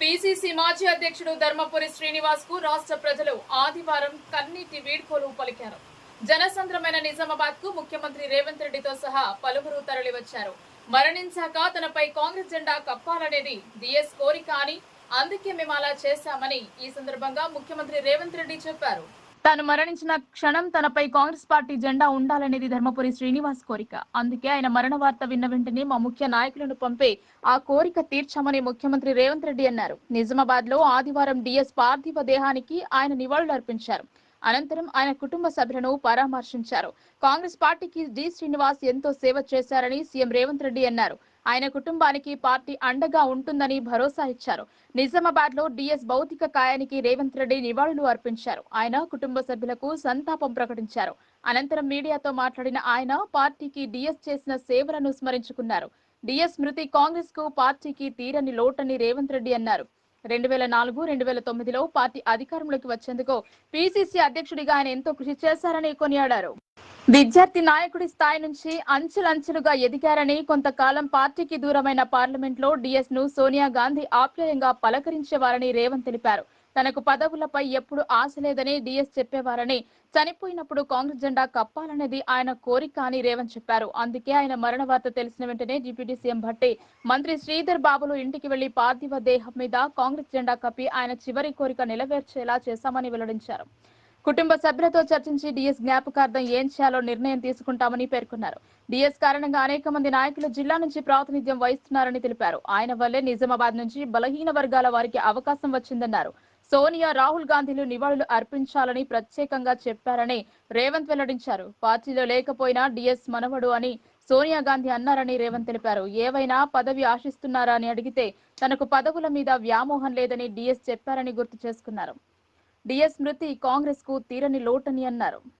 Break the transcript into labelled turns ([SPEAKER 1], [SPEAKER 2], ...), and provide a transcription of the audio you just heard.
[SPEAKER 1] PCC మాజీ అధ్యక్షుడు ధర్మపురి శ్రీనివాస్కు రాష్ట్ర ప్రజలు ఆదివారం కన్నీటి వీడ్కోలు పలికారు. జనసంద్రమైన నిజామాబాద్కు ముఖ్యమంత్రి రేవంత్ రెడ్డితో సహా పలువురు తరలివచ్చారు. మరణించాక తనపై కాంగ్రెస్ జెండా కప్పాలనేది డిఎస్ కోరిక అని అందుకే మేము అలా చేశామని ఈ సందర్భంగా ముఖ్యమంత్రి రేవంత్ రెడ్డి చెప్పారు. తాను మరణించిన క్షణం తనపై కాంగ్రెస్ పార్టీ జెండా ఉండాలనేది ధర్మపురి శ్రీనివాస్ కోరిక. అందుకే ఆయన మరణ వార్త విన్న వెంటనే మా ముఖ్య నాయకులను పంపే ఆ కోరిక తీర్చామని ముఖ్యమంత్రి రేవంత్ రెడ్డి అన్నారు. నిజామాబాద్లో ఆదివారం డిఎస్ పార్థివ దేహానికి ఆయన నివాళులు అర్పించారు అనంతరం ఆయన కుటుంబ సభ్యులను పరామర్శించారు. కాంగ్రెస్ పార్టీకి డి. శ్రీనివాస్ ఎంతో సేవ చేశారని సీఎం రేవంత్ రెడ్డి అన్నారు. ఆయన కుటుంబానికి పార్టీ అండగా ఉంటుందని భరోసా ఇచ్చారు. నిజామాబాద్లో డిఎస్ భౌతిక కాయానికి రేవంత్ రెడ్డి నివాళులు అర్పించారు. ఆయన కుటుంబ సభ్యులకు సంతాపం ప్రకటించారు. అనంతరం మీడియాతో మాట్లాడిన ఆయన పార్టీకి డిఎస్ చేసిన సేవలను స్మరించుకున్నారు. డిఎస్ స్మృతి కాంగ్రెస్కు పార్టీకి తీరని లోటని రేవంత్ రెడ్డి అన్నారు. రెండు వేల నాలుగు రెండు వేల తొమ్మిదిలో పార్టీ అధికారంలోకి వచ్చేందుకు పిసిసి అధ్యక్షుడిగా ఆయన ఎంతో కృషి చేశారని కొనియాడారు. విద్యార్థి నాయకుడి స్థాయి నుంచి అంచెలంచెలుగా ఎదిగారని కొంతకాలం పార్టీకి దూరమైన పార్లమెంట్లో డిఎస్ను సోనియా గాంధీ ఆప్యాయంగా పలకరించేవారని రేవంత్ తెలిపారు. తనకు పదవులపై ఎప్పుడు ఆశ లేదని డిఎస్ చెప్పేవారని చనిపోయినప్పుడు కాంగ్రెస్ జెండా కప్పాలనేది ఆయన కోరిక అని రేవంత్ చెప్పారు. అందుకే ఆయన మరణ వార్త తెలిసిన వెంటనే డిప్యూటీ సీఎం భట్టి మంత్రి శ్రీధర్ బాబులు ఇంటికి వెళ్ళి పార్థివ దేహం మీద కాంగ్రెస్ జెండా కప్పి ఆయన చివరి కోరిక నెరవేర్చేలా చేశామని వెల్లడించారు. కుటుంబ సభ్యులతో చర్చించి డిఎస్ జ్ఞాపకార్థం ఏం చేయాలో నిర్ణయం తీసుకుంటామని పేర్కొన్నారు. డిఎస్ కారణంగా అనేక మంది నాయకులు జిల్లా నుంచి ప్రాతినిధ్యం వహిస్తున్నారని తెలిపారు. ఆయన వల్లే నిజామాబాద్ నుంచి బలహీన వర్గాల వారికి అవకాశం వచ్చిందన్నారు. సోనియా రాహుల్ గాంధీలు నివాళులు అర్పించాలని ప్రత్యేకంగా చెప్పారని రేవంత్ వెల్లడించారు. పార్టీలో లేకపోయినా డిఎస్ మనవడు అని సోనియా గాంధీ అన్నారని రేవంత్ తెలిపారు. ఏవైనా పదవి ఆశిస్తున్నారా అని అడిగితే తనకు పదవుల మీద వ్యామోహం లేదని డిఎస్ చెప్పారని గుర్తు చేసుకున్నారు. డిఎస్ మృతి కాంగ్రెస్కు తీరని లోటని అన్నారు.